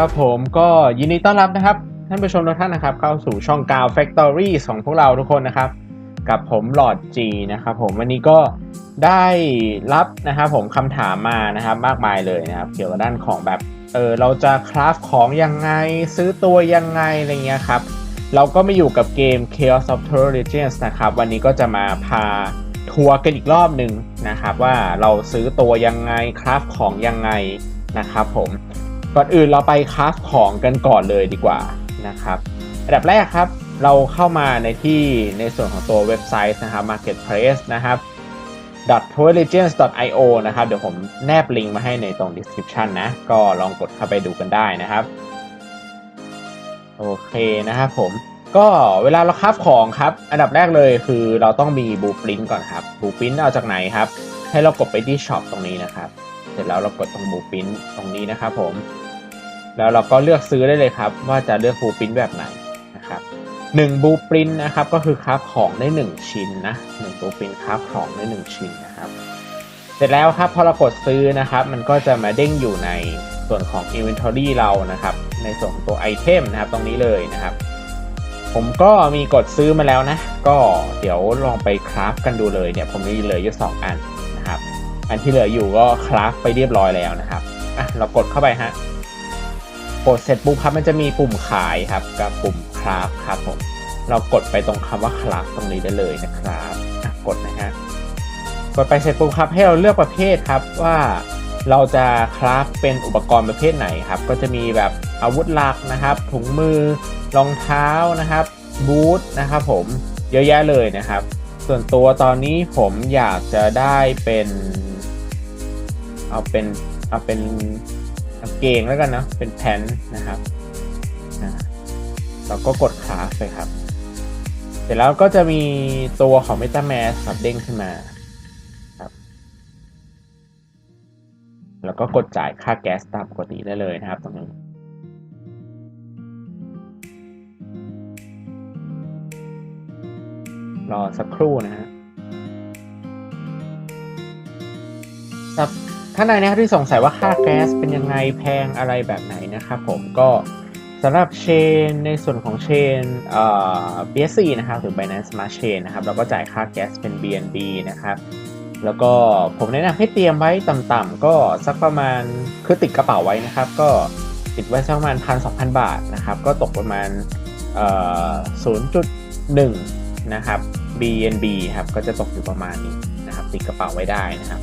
ครับผมก็ยินดีต้อนรับนะครับ ท่านผู้ชมทุกท่านนะครับ เข้าสู่ช่องกาว Factory ของพวกเราทุกคนนะครับ กับผมหลอดจีนะครับผมวันนี้ก็ได้รับนะครับผมคำถามมานะครับมากมายเลยนะครับ เกี่ยวกับด้านของแบบเออเราจะคราฟของยังไงซื้อตัวยังไงอะไรเงี้ยครับ เราก็มาอยู่กับเกม Chaos of Terror Legends นะครับ วันนี้ก็จะมาพาทัวร์กันอีกรอบหนึ่งนะครับ ว่าเราซื้อตัวยังไงคราฟของยังไงนะครับผม ก่อนอื่นเราไปคราฟของกันก่อนเลยดีกว่านะครับอันดับแรกครับ เราเข้ามาในที่ในส่วนของตัวเว็บไซต์นะครับ marketplace นะครับ t o y l e g e n d s i o นะครับ เดี๋ยวผมแนบลิงก์มาให้ในตรง description นะ ก็ลองกดเข้าไปดูกันได้นะครับ โอเคนะครับผม ก็เวลาเราคราฟของครับ อันดับแรกเลยคือเราต้องมีบูปรินก่อนครับบูปรินเอาจากไหนครับ ให้เรากดไปที่ช็อปตรงนี้นะครับ เสร็จแล้วเรากดตรงบูปรินตรงนี้นะครับผม แล้วเราก็เลือกซื้อได้เลยครับ ว่าจะเลือกบูปรินแบบไหนนะครับหนึ่งบูปรินนะครับก็คือคราฟของได้หนึ่งชิ้นนะหนึ่งบูปรินคราฟของได้หนึ่งชิ้นนะครับ เสร็จแล้วครับพอเรากดซื้อนะครับ มันก็จะมาเด้งอยู่ในส่วนของ Inventory เรานะครับ ในส่วนของตัวไอเทมนะครับ ตรงนี้เลยนะครับ ผมก็มีกดซื้อมาแล้วนะ ก็เดี๋ยวลองไปคราฟกันดูเลยเนี่ย ผมมีเหลืออยู่สองอันนะครับ อันที่เหลืออยู่ก็คราฟไปเรียบร้อยแล้วนะครับอะเรากดเข้าไปฮะ กดเสร็จปุ๊บครับมันจะมีปุ่มขายครับ กับปุ่มคราฟครับผมเรากดไปตรงคำว่าคราฟตรงนี้ได้เลยนะครับกดนะฮะกดไปเสร็จปุ๊บครับให้เราเลือกประเภทครับว่าเราจะคราฟเป็นอุปกรณ์ประเภทไหนครับ ก็จะมีแบบอาวุธหลักนะครับ ถุงมือรองเท้านะครับบูทนะครับผมเยอะแยะเลยนะครับ ส่วนตัวตอนนี้ผมอยากจะได้เป็น เอาเป็นเอาเป็นางเกงแล้วกันเนะเป็นแผ่นนะครับเราก็กดคราฟไปครับ เสร็จแล้วก็จะมีตัวของ MetaMask ครับเด้งขึ้นมาครับ แล้วก็กดจ่ายค่าแก๊สตามปกติได้เลยนะครับตรงนี้รอสักครู่นะฮะครับ ท่านใดนะครับที่สงสัยว่าค่าแก๊สเป็นยังไงแพงอะไรแบบไหนนะครับผมก็สำหรับเชนในส่วนของเชนเอ่อ BSC นะครับหรือ Binance Smart Chain นะครับเราก็จ่ายค่าแก๊สเป็น BNB นะครับแล้วก็ผมแนะนำให้เตรียมไว้ต่ำๆก็สักประมาณคือติดกระเป๋าไว้นะครับ ก็ติดไว้สักประมาณพันสองพันบาทนะครับก็ตกประมาณเอ่อศูนย์จุดหนึ่งนะครับ BNB ครับก็จะตกอยู่ประมาณนี้นะครับติดกระเป๋าไว้ได้นะครับ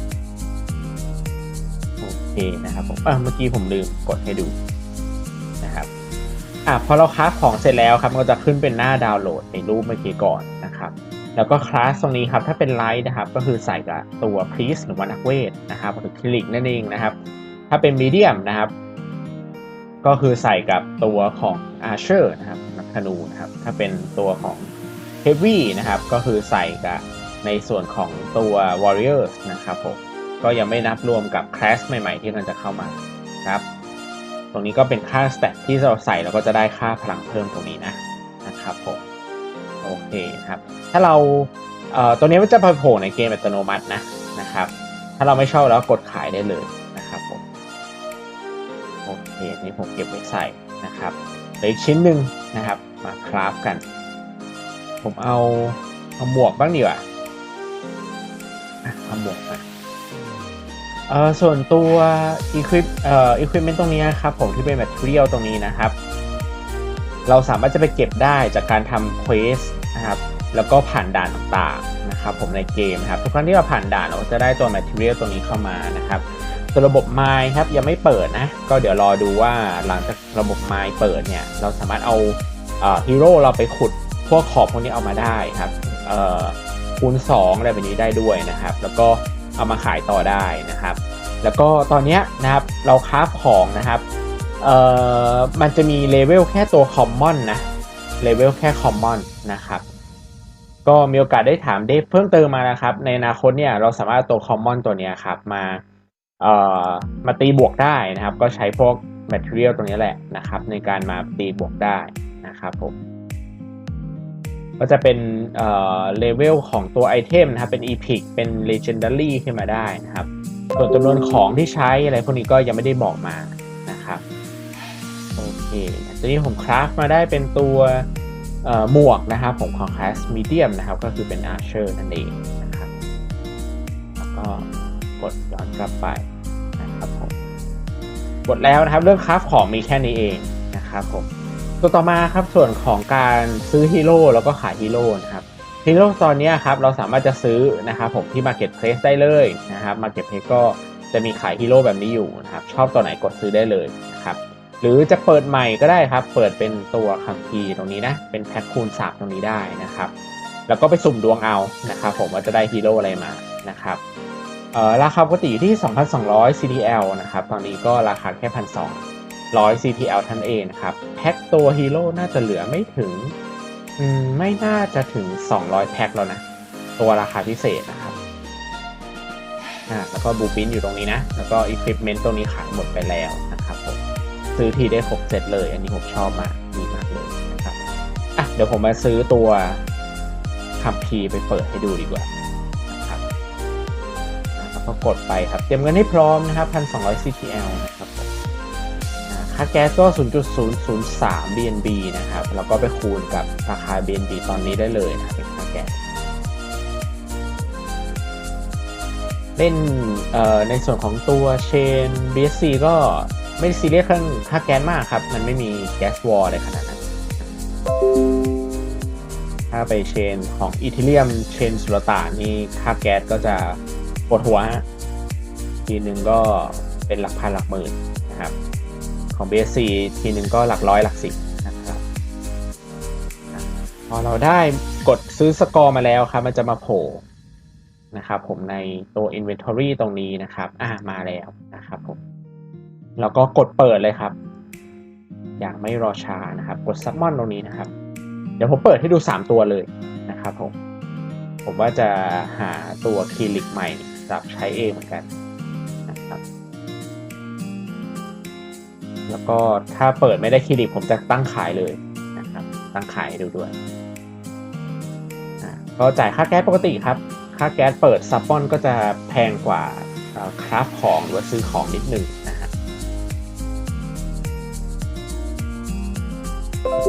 เคนะครับผมเอ่อเมื่อกี้ผมลืมกดให้ดูนะครับอะพอเราคราฟของเสร็จแล้วครับมันก็จะขึ้นเป็นหน้าดาวน์โหลดในรูปเมื่อกี้ก่อนนะครับ แล้วก็คลาสตรงนี้ครับถ้าเป็นไลท์นะครับก็คือใส่กับตัวพรีสหรือว่านักเวทนะครับหรือคลิกนั่นเองนะครับ ถ้าเป็นมีเดียมนะครับ ก็คือใส่กับตัวของอาร์เชอร์นะครับนักธนูนะครับ ถ้าเป็นตัวของเฮฟวี่นะครับก็คือใส่กับในส่วนของตัว Warriors นะครับผม ก็ยังไม่นับรวมกับคลาสใหม่ๆ ที่กำลังจะเข้ามาครับ ตรงนี้ก็เป็นค่าสเตตที่เราใส่แล้วก็จะได้ค่าพลังเพิ่มตรงนี้นะนะครับผมโอเคครับ ถ้าเราเอ่อตัวนี้มันจะโผล่ในเกมอัตโนมัตินะนะครับ ถ้าเราไม่ชอบแล้วกดขายได้เลยนะครับผมโอเคนี่ผมเก็บไว้ใส่นะครับเหลืออีกชิ้นหนึ่งนะครับ มาคราฟกัน ผมเอาเอาหมวกบ้างดีกว่าเอาหมวกมา เอ่อส่วนตัว equip เอ่อ equipment ตรงนี้นะครับผมที่เป็น material ตรงนี้นะครับ เราสามารถจะไปเก็บได้จากการทำเควสนะครับ แล้วก็ผ่านด่านต่างๆนะครับผมในเกมนะครับ ทุกครั้งที่เราผ่านด่านเราก็จะได้ตัว material ตัวนี้เข้ามานะครับตัวระบบ Mine ครับยังไม่เปิดนะ ก็เดี๋ยวรอดูว่าหลังจากระบบ Mine เปิดเนี่ย เราสามารถเอาฮีโร่เราไปขุดพวกขอบพวกนี้เอามาได้ครับเอ่อคูณ2อะไรแบบนี้ได้ด้วยนะครับ แล้วก็ เอามาขายต่อได้นะครับ แล้วก็ตอนนี้นะครับเราคราของนะครับเอ่อมันจะมีเลเวลแค่ตัวคอมมอนนะเลเวลแค่คอมมอนนะครับก็มีโอกาสได้ถามเดฟเพิ่มเติมมานะครับ ในอนาคตเนี่ยเราสามารถตัวคอมมอนตัวนี้ครับมาเอ่อมาตีบวกได้นะครับ ก็ใช้พวก Material ตรงนี้แหละนะครับ ในการมาตีบวกได้นะครับผม ก็จะเป็นเอ่อเลเวลของตัวไอเทมนะครับ เป็น Epic เป็น Legendary ขึ้นมาได้นะครับ ส่วนจำนวนของที่ใช้อะไรพวกนี้ก็ยังไม่ได้บอกมานะครับตัวนี้ผมคราฟมาได้เป็นตัวหมวกนะครับผมของคลาสมีเดียมนะครับ ก็คือเป็นอาร์เชอร์นั่นเองนะครับ แล้วก็กดย้อนกลับไปนะครับผมกดแล้วนะครับเรื่องคราฟของมีแค่นี้เองนะครับผม ตัวต่อมาครับส่วนของการซื้อฮีโร่แล้วก็ขายฮีโร่นะครับฮีโร่ตอนนี้ครับเราสามารถจะซื้อนะครับผมที่ Marketplace ได้เลยนะครับ Marketplace ก็จะมีขายฮีโร่แบบนี้อยู่นะครับชอบตัวไหนกดซื้อได้เลยนะครับหรือจะเปิดใหม่ก็ได้ครับ เปิดเป็นตัวคัมภีร์ตรงนี้นะเป็นแพ็คคูณสามตรงนี้ได้นะครับ แล้วก็ไปสุ่มดวงเอานะครับผมว่าจะได้ฮีโร่อะไรมานะครับเอ่อราคาปกติอยู่ที่ 2,200 CTL นะครับ ตอนนี้ก็ราคาแค่ 1,200 100 CTL ท่านเองนะครับแพ็คตัวฮีโร่น่าจะเหลือไม่ถึงไม่น่าจะถึง 200 แพ็คแล้วนะ ตัวราคาพิเศษนะครับอ่าแล้วก็บูปินอยู่ตรงนี้นะ แล้วก็อุปกรณ์ตรงนี้ขายหมดไปแล้วนะครับผมซื้อทีได้ครบเสร็จเลย อันนี้ผมชอบมากดีมากเลยนะครับอะเดี๋ยวผมมาซื้อตัวคัมภีไปเปิดให้ดูดีกว่านะครับอะแล้วก็กดไปครับ เตรียมเงินให้พร้อมนะครับ1,200 CTL นะครับ ค่าแก๊สก็ 0.003 BNB นะครับ แล้วก็ไปคูณกับราคา BNB ตอนนี้ได้เลยนะเป็นค่าแก๊สเล่นในส่วนของตัวเชน BSC ก็ไม่ได้ซีเรียสเรื่องค่าแก๊สมากครับ มันไม่มีแก๊สวอลอะไรขนาดนั้น ถ้าไปเชนของอีเทเรียมเชนสุลต่านนี่ค่าแก๊สก็จะปวดหัว ทีหนึ่งก็เป็นหลักพันหลักหมื่นนะครับ ของ BSC ทีหนึ่งก็หลักร้อยหลักสิบนะครับพอเราได้กดซื้อสกอร์มาแล้วครับ มันจะมาโผล่นะครับผมในตัว Inventory ตรงนี้นะครับ อ่ามาแล้วนะครับผมแล้วก็กดเปิดเลยครับ อย่างไม่รอช้านะครับ กดซับมอนตรงนี้นะครับ เดี๋ยวผมเปิดให้ดู 3 ตัวเลยนะครับผมผมว่าจะหาตัวคีลิกใหม่สำหรับใช้เองเหมือนกัน ก็ถ้าเปิดไม่ได้คลินิกผมจะตั้งขายเลยนะครับตั้งขายดูด้วยก็จ่ายค่าแก๊สปกติครับ ค่าแก๊สเปิดซับปอนก็จะแพงกว่าคราฟของหรือว่าซื้อของนิดหนึ่งนะฮะ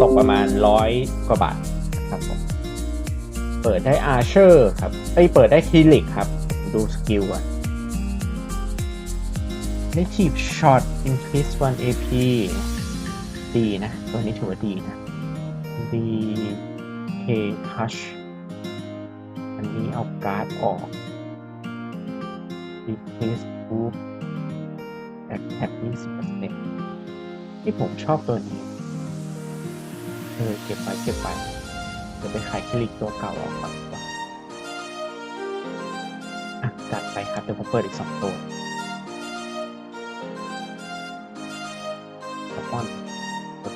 ตกประมาณร้อยกว่าบาทนะครับผมเปิดได้อาร์เชอร์ครับเอ้ยเปิดได้คลินิกครับ ดูสกิลก่อน Native Shot Increase 1 AP ดีนะ ตัวนี้ถือว่าดีนะ DK Crush อันนี้เอาการ์ดออก Decrease Proof Attack 20%ที่ผมชอบตัวนี้ เออ เก็บไปเก็บไปเดี๋ยวไปขายคลิกตัวเก่าออกก่อนดีกว่าอะจัดไปครับ เดี๋ยวผมเปิดอีก 2 ตัว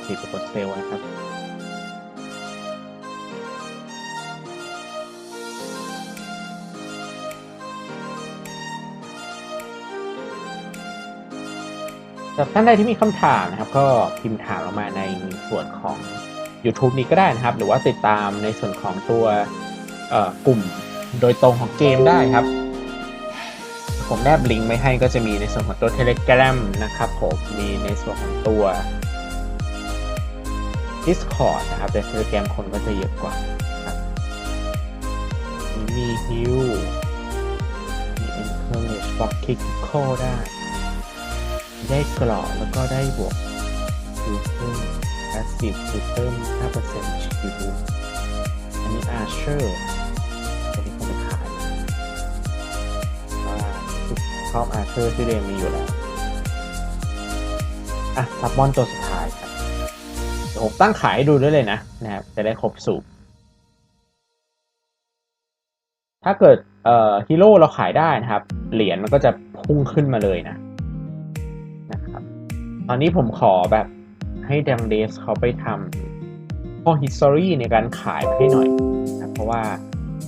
ติดกดเซลล์นะครับสำหรับท่านใดที่มีคำถามนะครับ ก็พิมพ์ถามเรามาในส่วนของ YouTube นี้ก็ได้นะครับ หรือว่าติดตามในส่วนของตัวกลุ่มโดยตรงของเกมได้ครับ ผมแนบลิงก์ไว้ให้ก็จะมีในส่วนของตัว Telegram นะครับผมมีในส่วนของตัว Discord นะครับแต่ Telegram คนก็จะเยอะกว่าครับมีฮิวมี Encourage Block Kick Call ได้ ได้กรอบแล้วก็ได้บวกคือเพิ่ม Passive คือเพิ่ม5%ชิวอันนี้ Archer ตัวนี้ผมไปขายว่าชอบอาร์เชอร์ที่เรียนมีอยู่แล้ว อะซับมอนตัวสุดท้าย ผมตั้งขายให้ดูด้วยเลยนะนะครับ จะได้ครบสูตรถ้าเกิดเอ่อฮีโร่เราขายได้นะครับ เหรียญมันก็จะพุ่งขึ้นมาเลยนะนะครับ ตอนนี้ผมขอแบบให้ดังเดสเขาไปทำพวก history ในการขายให้หน่อยนะเพราะว่า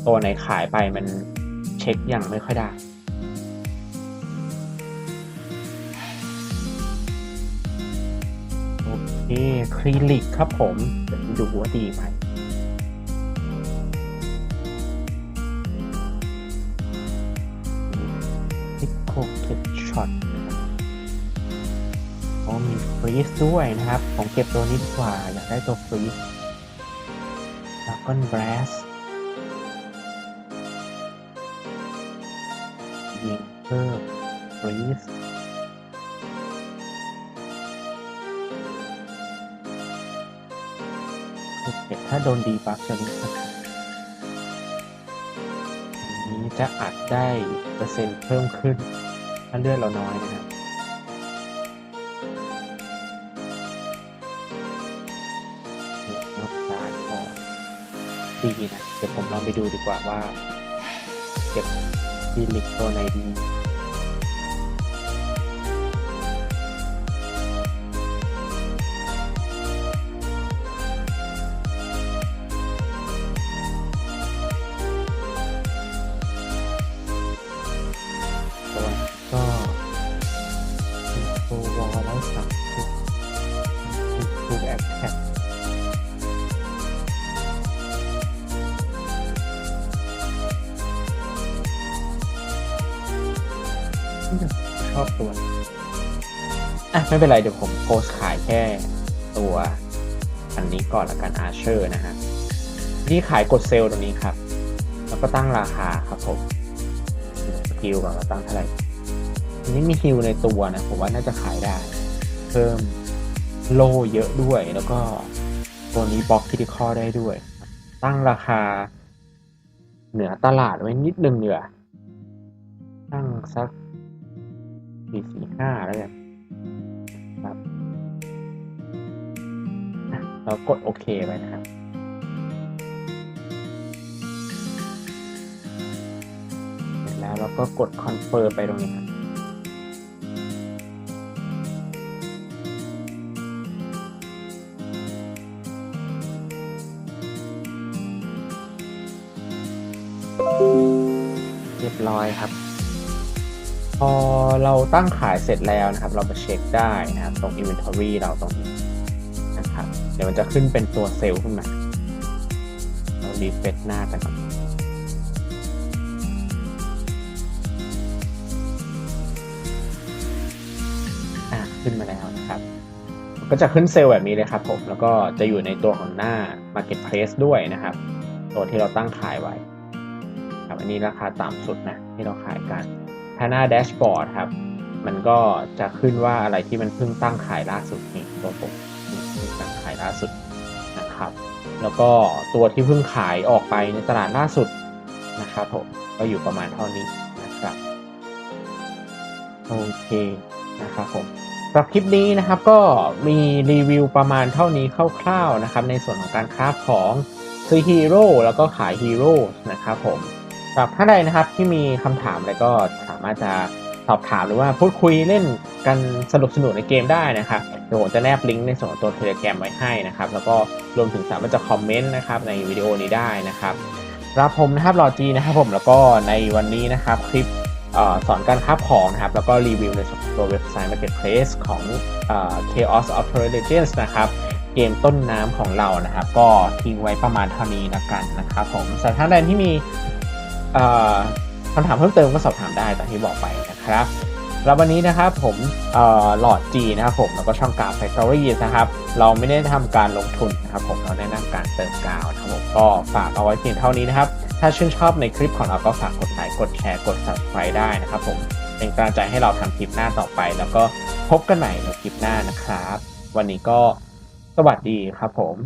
ตัวไหนขายไปมันเช็คยังไม่ค่อยได้ คคลิลิกครับผมเดี๋ยวดูว่าดีไหมพิโคเก็ตช็อตโออ้มีฟรีสด้วยนะครับ ผมเก็บตัวนี้ดีกว่า อยากได้ตัวฟรีสแล้วก็แบรสยิงเพิ่มฟรีส ถ้าโดนดีบัฟจะรู้สึกนี้จะอัดได้เปอร์เซ็นต์เพิ่มขึ้น ถ้าเลือดเราน้อยนะครับนาก็ดีนะ เดี๋ยวผมลองไปดูดีกว่าว่า เก็บดีลิกตัวไหนดี ววอลแล้วสับทุกทุกแอปแท็กชอบตัวอะไม่เป็นไรเดี๋ยวผมโพสขายแค่ตัวอันนี้ก่อนละกันอาเชอร์นะฮะที่ขายกดเซลล์ตรงนี้ครับ แล้วก็ตั้งราคาครับผมสกิลก่อนว่าตั้งเท่าไหร่ อันนี้มีฮิลในตัวนะผมว่าน่าจะขายได้ เพิ่มโลเยอะด้วย แล้วก็ตัวนี้บล็อกคิติคอได้ด้วย ตั้งราคา เหนือตลาดไว้นิดนึงเหนือตั้งสักสี่สี่ห้าแล้วกันครับอะเรากดโอเคไปนะครับเสร็จแล้วเราก็กดคอนเฟิร์มไปตรงนี้ครับ อยครับ พอเราตั้งขายเสร็จแล้วนะครับ เรามาเช็คได้นะครับ ตรง Inventory เราตรงนี้นะครับ เดี๋ยวมันจะขึ้นเป็นตัวเซลล์ขึ้นมา เรารีเฟรชหน้าไปก่อนอะขึ้นมาแล้วนะครับก็จะขึ้นเซลล์แบบนี้เลยครับผม แล้วก็จะอยู่ในตัวของหน้า Marketplace ด้วยนะครับ ตัวที่เราตั้งขายไว้ อันนี้ราคาต่ำสุดนะที่เราขายกันถ้าหน้าแดชบอร์ดครับ มันก็จะขึ้นว่าอะไรที่มันเพิ่งตั้งขายล่าสุดนี่ตัวผมตั้งขายล่าสุดนะครับ แล้วก็ตัวที่เพิ่งขายออกไปในตลาดล่าสุดนะครับผมก็อยู่ประมาณเท่านี้นะครับโอเคนะครับผมสำหรับคลิปนี้นะครับก็มีรีวิวประมาณเท่านี้คร่าวๆนะครับในส่วนของการคราฟของซื้อฮีโร่แล้วก็ขายฮีโร่นะครับผม สำหรับท่านใดนะครับที่มีคำถามอะไรก็สามารถจะสอบถามหรือว่าพูดคุยเล่นกันสนุกสนุกในเกมได้นะครับเดี๋ยวผมจะแนบลิงก์ในส่วนของตัวเทเลแกรมไว้ให้นะครับ แล้วก็รวมถึงสามารถจะคอมเมนต์นะครับในวิดีโอนี้ได้นะครับรับผมนะครับรอจีนะครับผมแล้วก็ในวันนี้นะครับคลิปออสอนการค้าของนะครับ แล้วก็รีวิวในส่วนตัวเว็บไซต์ Marketplace ของออ Chaos of Legends นะครับเกมต้นน้ำของเรานะครับ ก็ทิ้งไว้ประมาณเท่านี้ละกันนะครับผมสำหรับท่านใดที่มี คำถามเพิ่มเติมก็สอบถามได้ตามที่บอกไปนะครับแล้ววันนี้นะครับผมหลอดจีนะครับผมแล้วก็ช่องกาว Factory นะครับ เราไม่ได้ทำการลงทุนนะครับผมเราแนะนำการเติมกาวนะครับผมก็ฝากเอาไว้เพียงเท่านี้นะครับ ถ้าชื่นชอบในคลิปของเราก็ฝากกดไลค์กดแชร์กด subscribe ได้นะครับผมเป็นกำลังใจให้เราทำคลิปหน้าต่อไป แล้วก็พบกันใหม่ในคลิปหน้านะครับ วันนี้ก็สวัสดีครับผม